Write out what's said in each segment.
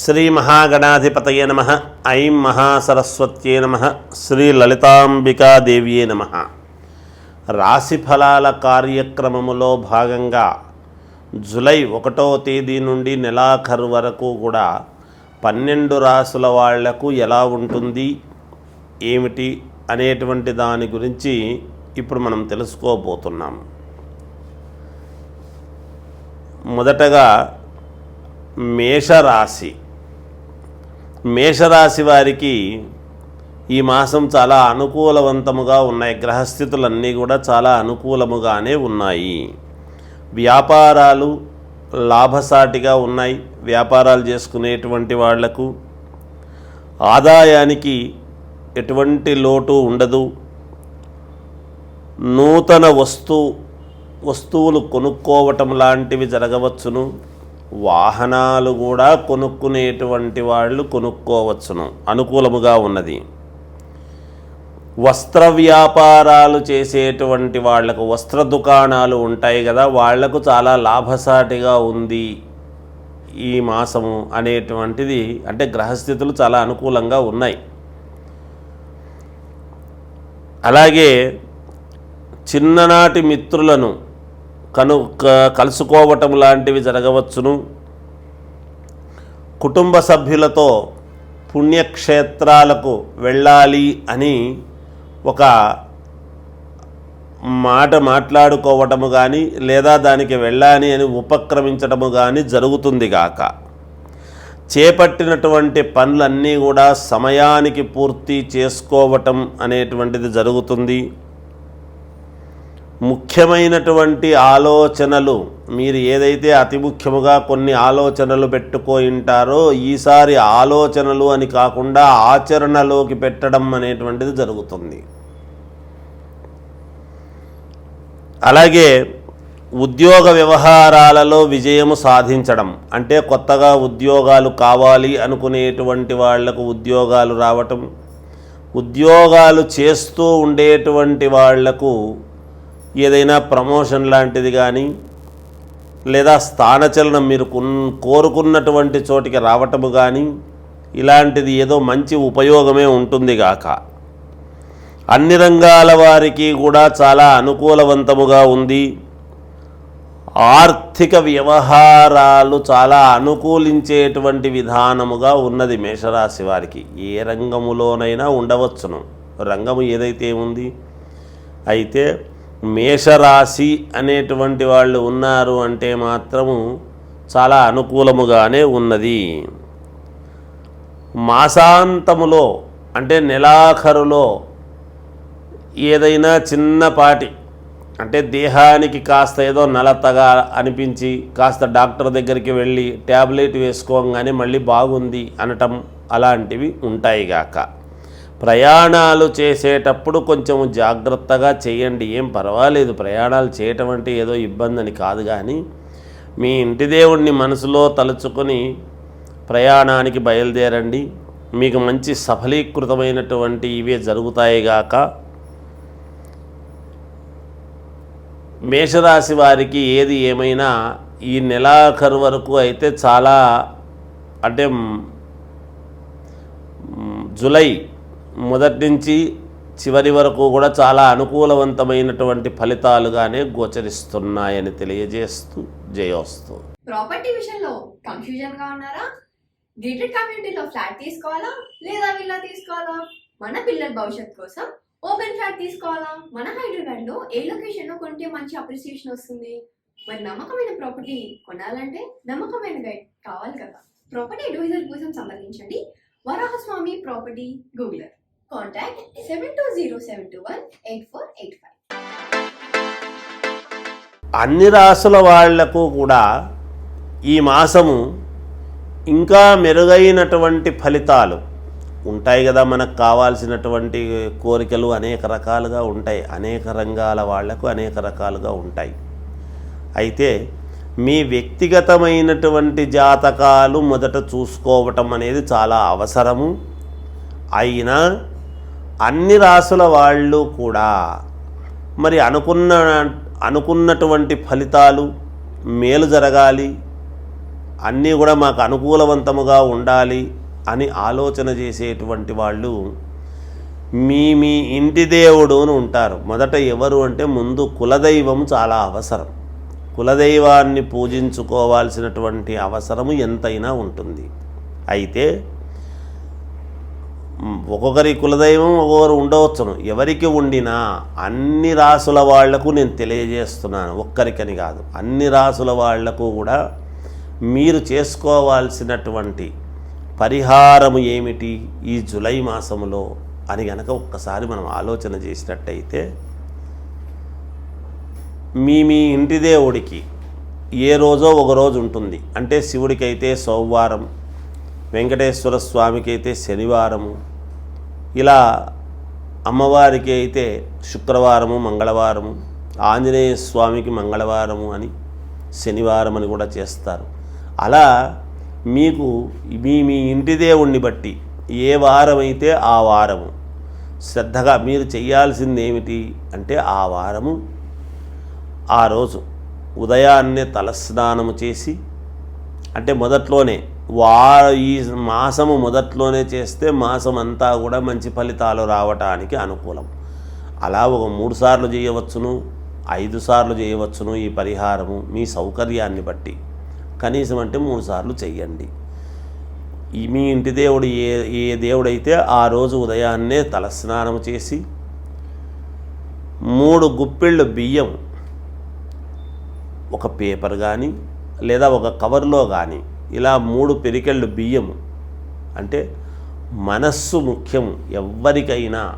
శ్రీ మహాగణాధిపతయ నమ. ఐం మహాసరస్వత్యే నమ. శ్రీ లలితాంబికాదేవ్యే నమ. రాశి ఫలాల కార్యక్రమములో భాగంగా జులై ఒకటో తేదీ నుండి నెలాఖరు వరకు కూడా పన్నెండు రాసుల వాళ్ళకు ఎలా ఉంటుంది ఏమిటి అనేటువంటి దాని గురించి ఇప్పుడు మనం తెలుసుకోబోతున్నాం. మొదటగా మేషరాశి. మేషరాశి వారికి ఈ మాసం చాలా అనుకూలవంతముగా ఉన్నాయి. గ్రహస్థితులన్నీ కూడా చాలా అనుకూలముగానే ఉన్నాయి. వ్యాపారాలు లాభసాటిగా ఉన్నాయి. వ్యాపారాలు చేసుకునేటువంటి వాళ్ళకు ఆదాయానికి ఎటువంటి లోటు ఉండదు. నూతన వస్తు వస్తువులు కొనుక్కోవటం లాంటివి జరగవచ్చును. వాహనాలు కూడా కొనుక్కునేటువంటి వాళ్ళు కొనుక్కోవచ్చును. అనుకూలముగా ఉన్నది. వస్త్ర వ్యాపారాలు చేసేటువంటి వాళ్ళకు వస్త్ర దుకాణాలు ఉంటాయి కదా వాళ్ళకు చాలా లాభసాటిగా ఉంది ఈ మాసము అనేటువంటిది అంటే గ్రహస్థితులు చాలా అనుకూలంగా ఉన్నాయి. అలాగే చిన్ననాటి మిత్రులను కను కలుసుకోవటం లాంటివి జరగవచ్చును. కుటుంబ సభ్యులతో పుణ్యక్షేత్రాలకు వెళ్ళాలి అని ఒక మాట మాట్లాడుకోవటము కానీ లేదా దానికి వెళ్ళాలి అని ఉపక్రమించటము కానీ జరుగుతుంది గాక. చేపట్టినటువంటి పనులన్నీ కూడా సమయానికి పూర్తి చేసుకోవటం అనేటువంటిది జరుగుతుంది. ముఖ్యమైనటువంటి ఆలోచనలు. మీరు ఏదైతే అతి ముఖ్యముగా కొన్ని ఆలోచనలు పెట్టుకోయింటారో ఈసారి ఆలోచనలు అని కాకుండా ఆచరణలోకి పెట్టడం అనేటువంటిది జరుగుతుంది. అలాగే ఉద్యోగ వ్యవహారాలలో విజయము సాధించడం. అంటే కొత్తగా ఉద్యోగాలు కావాలి అనుకునేటువంటి వాళ్ళకు ఉద్యోగాలు రావటం. ఉద్యోగాలు చేస్తూ ఉండేటువంటి వాళ్ళకు ఏదైనా ప్రమోషన్ లాంటిది కానీ లేదా స్థానచలనం మీరు కున్- కోరుకున్నటువంటి చోటికి రావటము కానీ ఇలాంటిది ఏదో మంచి ఉపయోగమే ఉంటుంది గాక. అన్ని రంగాల వారికి కూడా చాలా అనుకూలవంతముగా ఉంది. ఆర్థిక వ్యవహారాలు చాలా అనుకూలించేటువంటి విధానముగా ఉన్నది మేషరాశి వారికి. ఏ రంగములోనైనా ఉండవచ్చును. రంగము ఏదైతే ఉంది అయితే మేషరాశి అనేటువంటి వాళ్ళు ఉన్నారు అంటే మాత్రము చాలా అనుకూలముగానే ఉన్నది. మాసాంతములో అంటే నెలాఖరులో ఏదైనా చిన్నపాటి అంటే దేహానికి కాస్త ఏదో నలతగా అనిపించి కాస్త డాక్టర్ దగ్గరికి వెళ్ళి ట్యాబ్లెట్ వేసుకోగానే మళ్ళీ బాగుంది అనటం అలాంటివి ఉంటాయిగాక ప్రయాణాలు చేసేటప్పుడు కొంచెం జాగ్రత్తగా చేయండి. ఏం పర్వాలేదు. ప్రయాణాలు చేయటం అంటే ఏదో ఇబ్బంది అని కాదు కానీ మీ ఇంటి దేవుణ్ణి మనసులో తలుచుకొని ప్రయాణానికి బయలుదేరండి. మీకు మంచి సఫలీకృతమైనటువంటి ఇవే జరుగుతాయిగాక మేషరాశి వారికి ఏది ఏమైనా ఈ నెలాఖరు వరకు అయితే చాలా అంటే జులై మొదటి నుంచి చివరి వరకు కూడా చాలా అనుకూలవంతమైనటువంటి ఫలితాలుగానే గోచరిస్తున్నాయని తెలియజేస్తూ జయోస్తు. ప్రాపర్టీ విషయంలో కన్ఫ్యూజన్గా ఉన్నారా? గేటెడ్ కమ్యూనిటీలో ఫ్లాట్ తీసుకోవాలా? లేదా విల్లా తీసుకోవాలా? మన పిల్లల భవిష్యత్ కోసం ఓపెన్ ఫ్లాట్ తీసుకోవాలా? మన హైదరాబాద్లో ఏ లొకేషన్లో కొంటే మంచి అప్రిసియేషన్ వస్తుంది? మరి నమ్మకమైన ప్రాపర్టీ కొనాలంటే నమ్మకమైన గైడ్ కావాలి కదా. ప్రాపర్టీ అడ్వైజర్ కోసం సంప్రదించండి. Varahaswamy property గూగులర్ contact seven two zero seven two one eight four eight five అన్ని రాసుల వాళ్ళకు కూడా ఈ మాసము ఇంకా మెరుగైనటువంటి ఫలితాలు ఉంటాయి కదా మనకు కావాల్సినటువంటి కోరికలు అనేక రకాలుగా ఉంటాయి. అనేక రంగాల వాళ్ళకు అనేక రకాలుగా ఉంటాయి. అయితే మీ వ్యక్తిగతమైనటువంటి జాతకాలు మొదట చూసుకోవటం అనేది చాలా అవసరము. అయినా అన్ని రాసుల వాళ్ళు కూడా మరి అనుకున్న అనుకున్నటువంటి ఫలితాలు మేలు జరగాలి అన్నీ కూడా మాకు అనుకూలవంతముగా ఉండాలి అని ఆలోచన చేసేటువంటి వాళ్ళు మీ మీ ఇంటి దేవుడు అని ఉంటారు. మొదట ఎవరు అంటే ముందు కులదైవం చాలా అవసరం. కులదైవాన్ని పూజించుకోవాల్సినటువంటి అవసరము ఎంతైనా ఉంటుంది. అయితే ఒక్కొక్కరి కులదైవం ఒక్కొక్కరు ఉండవచ్చును. ఎవరికి ఉండినా అన్ని రాసుల వాళ్ళకు నేను తెలియజేస్తున్నాను. ఒక్కరికని కాదు. అన్ని రాసుల వాళ్ళకు కూడా మీరు చేసుకోవాల్సినటువంటి పరిహారము ఏమిటి ఈ జులై మాసంలో అని గనక ఒక్కసారి మనం ఆలోచన చేసినట్టయితే మీ మీ ఇంటి దేవుడికి ఏ రోజో ఒక రోజు ఉంటుంది. అంటే శివుడికైతే సోమవారం వెంకటేశ్వర స్వామికి అయితే శనివారము. ఇలా అమ్మవారికి అయితే శుక్రవారము మంగళవారము ఆంజనేయ స్వామికి మంగళవారము అని శనివారం అని కూడా చేస్తారు. అలా మీకు మీ మీ ఇంటి దేవుణ్ణి బట్టి ఏ వారమైతే ఆ వారము శ్రద్ధగా మీరు చేయాల్సింది ఏమిటి అంటే ఆ వారము ఆ రోజు ఉదయాన్నే తలస్నానము చేసి అంటే మొదట్లోనే వా ఈ మాసము మొదట్లోనే చేస్తే మాసం అంతా కూడా మంచి ఫలితాలు రావటానికి అనుకూలం. అలా ఒక మూడు సార్లు చేయవచ్చును ఐదు సార్లు చేయవచ్చును ఈ పరిహారము మీ సౌకర్యాన్ని బట్టి. కనీసం అంటే మూడు సార్లు చెయ్యండి. మీ ఇంటి దేవుడు ఏ ఏ దేవుడైతే ఆ రోజు ఉదయాన్నే తలస్నానం చేసి మూడు గుప్పిళ్ళు బియ్యం ఒక పేపర్ కానీ లేదా ఒక కవర్లో కానీ ఇలా మూడు పెరికెళ్ళు బియ్యము. అంటే మనస్సు ముఖ్యం ఎవ్వరికైనా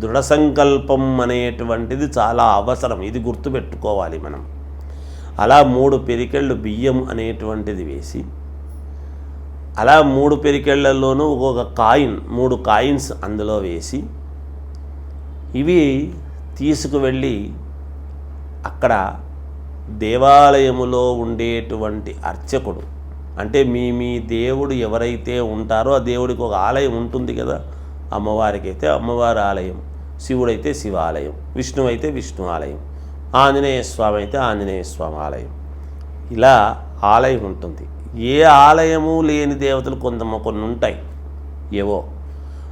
దృఢ సంకల్పం అనేటువంటిది చాలా అవసరం. ఇది గుర్తుపెట్టుకోవాలి మనం. అలా మూడు పెరికెళ్ళు బియ్యం అనేటువంటిది వేసి అలా మూడు పెరికెళ్ళలోనూ ఒక్కొక్క కాయిన్ మూడు కాయిన్స్ అందులో వేసి ఇవి తీసుకువెళ్ళి అక్కడ దేవాలయములో ఉండేటువంటి అర్చకుడు అంటే మీ మీ దేవుడు ఎవరైతే ఉంటారో ఆ దేవుడికి ఒక ఆలయం ఉంటుంది కదా? అమ్మవారికి అయితే అమ్మవారి ఆలయం శివుడైతే శివాలయం విష్ణువు అయితే విష్ణు ఆలయం ఆంజనేయ స్వామి అయితే ఆంజనేయ స్వామి ఆలయం. ఇలా ఆలయం ఉంటుంది. ఏ ఆలయము లేని దేవతలు కొంత కొన్ని ఉంటాయి. ఏవో.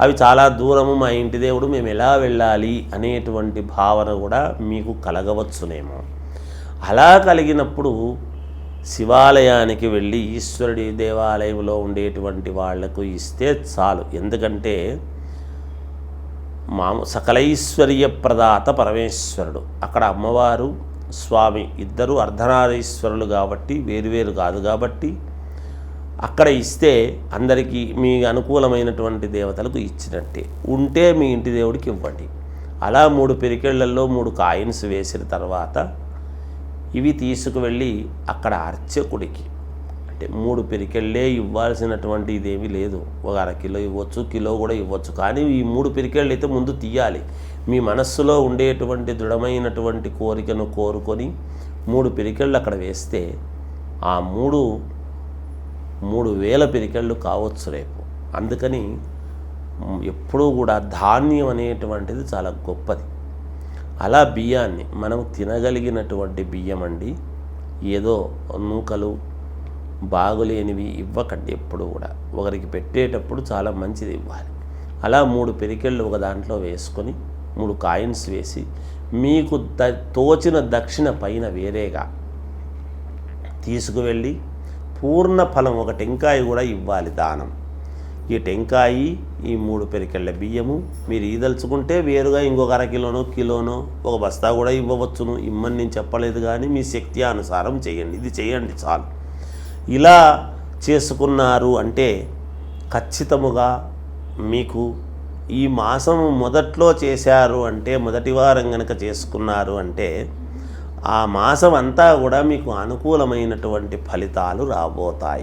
అవి చాలా దూరము మా ఇంటి దేవుడు మేము ఎలా వెళ్ళాలి అనేటువంటి భావన కూడా మీకు కలగవచ్చునేమో. అలా కలిగినప్పుడు శివాలయానికి వెళ్ళి ఈశ్వరుడి దేవాలయంలో ఉండేటువంటి వాళ్ళకు ఇస్తే చాలు. ఎందుకంటే మాము సకలైశ్వర్య ప్రదాత పరమేశ్వరుడు. అక్కడ అమ్మవారు స్వామి ఇద్దరు అర్ధనారీశ్వరులు కాబట్టి వేరువేరు కాదు కాబట్టి అక్కడ ఇస్తే అందరికీ మీ అనుకూలమైనటువంటి దేవతలకు ఇచ్చినట్టే. ఉంటే మీ ఇంటి దేవుడికి ఇవ్వండి. అలా మూడు పెరికెళ్ళలో మూడు కాయిన్స్ వేసిన తర్వాత ఇవి తీసుకువెళ్ళి అక్కడ అర్చకుడికి. అంటే మూడు పెరికెళ్ళే ఇవ్వాల్సినటువంటి ఇదేమీ లేదు. ఒక అర కిలో ఇవ్వచ్చు కిలో కూడా ఇవ్వచ్చు. కానీ ఈ మూడు పెరికెళ్ళు అయితే ముందు తీయాలి. మీ మనస్సులో ఉండేటువంటి దృఢమైనటువంటి కోరికను కోరుకొని మూడు పెరికెళ్ళు అక్కడ వేస్తే ఆ మూడు మూడు వేల పెరికెళ్ళు కావచ్చు రేపు. అందుకని ఎప్పుడూ కూడా ధాన్యం అనేటువంటిది చాలా గొప్పది. అలా బియ్యాన్ని మనం తినగలిగినటువంటి బియ్యం అండి ఏదో నూకలు బాగులేనివి ఇవ్వకండి ఎప్పుడు కూడా. ఒకరికి పెట్టేటప్పుడు చాలా మంచిది ఇవ్వాలి. అలా మూడు పెరికెళ్ళు ఒక దాంట్లో వేసుకొని మూడు కాయిన్స్ వేసి మీకు ద తోచిన దక్షిణ పైన వేరేగా తీసుకువెళ్ళి పూర్ణ ఫలం ఒక టెంకాయ కూడా ఇవ్వాలి దానం. ఈ టెంకాయి ఈ మూడు పెరికెళ్ళ బియ్యము మీరు ఈదలుచుకుంటే వేరుగా ఇంకొక అర కిలోనో కిలోనో ఒక బస్తా కూడా ఇవ్వవచ్చును. ఇమ్మని నేను చెప్పలేదు కానీ మీ శక్తి అనుసారం చేయండి. ఇది చేయండి చాలు. ఇలా చేసుకున్నారు అంటే ఖచ్చితముగా మీకు ఈ మాసం మొదట్లో చేశారు అంటే మొదటి వారం కనుక చేసుకున్నారు అంటే ఆ మాసం అంతా కూడా మీకు అనుకూలమైనటువంటి ఫలితాలు రాబోతాయి.